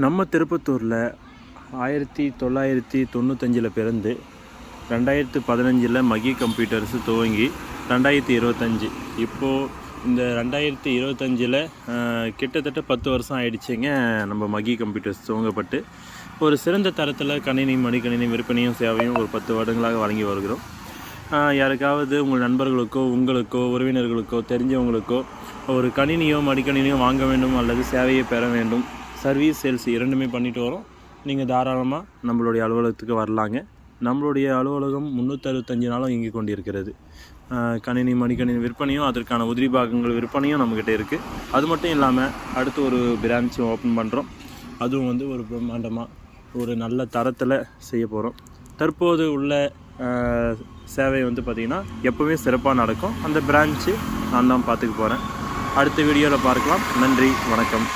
நம்ம திருப்பத்தூரில் ஆயிரத்தி தொள்ளாயிரத்தி தொண்ணூத்தஞ்சில் பிறந்து ரெண்டாயிரத்து பதினஞ்சில் மகி கம்ப்யூட்டர்ஸ் துவங்கி ரெண்டாயிரத்தி இருபத்தஞ்சி. இப்போது இந்த ரெண்டாயிரத்தி இருபத்தஞ்சில் கிட்டத்தட்ட பத்து வருஷம் ஆயிடுச்சுங்க நம்ம மகி கம்ப்யூட்டர்ஸ் துவங்கப்பட்டு. ஒரு சிறந்த தரத்தில் கணினி மடிக்கணினி விற்பனையும் சேவையும் ஒரு பத்து வருடங்களாக வழங்கி வருகிறோம். யாருக்காவது உங்கள் நண்பர்களுக்கோ உங்களுக்கோ உறவினர்களுக்கோ தெரிஞ்சவங்களுக்கோ ஒரு கணினியோ மடிக்கணினியோ வாங்க வேண்டும் அல்லது சேவையை பெற வேண்டும். சர்வீஸ் சேல்ஸ் இரண்டுமே பண்ணிட்டு வரோம். நீங்கள் தாராளமாக நம்மளுடைய அலுவலகத்துக்கு வரலாங்க. நம்மளுடைய அலுவலகம் முந்நூற்றறுபத்தஞ்சு நாளும் இயங்கி கொண்டிருக்கிறது. கணினி மடிக்கணினி விற்பனையும் அதற்கான உதிரி பாகங்கள் விற்பனையும் நம்மக்கிட்ட இருக்குது அது மட்டும் இல்லாமல் அடுத்து ஒரு பிரான்ச்சும் ஓப்பன் பண்ணுறோம் அதுவும் வந்து ஒரு பிரம்மாண்டமாக ஒரு நல்ல தரத்தில் செய்ய போகிறோம் தற்போது உள்ள சேவை வந்து பார்த்திங்கன்னா எப்போவுமே சிறப்பாக நடக்கும். அந்த பிரான்ச்சு நான் தான் பார்த்துக்க போகிறேன் அடுத்த வீடியோவில் பார்க்கலாம். நன்றி வணக்கம்.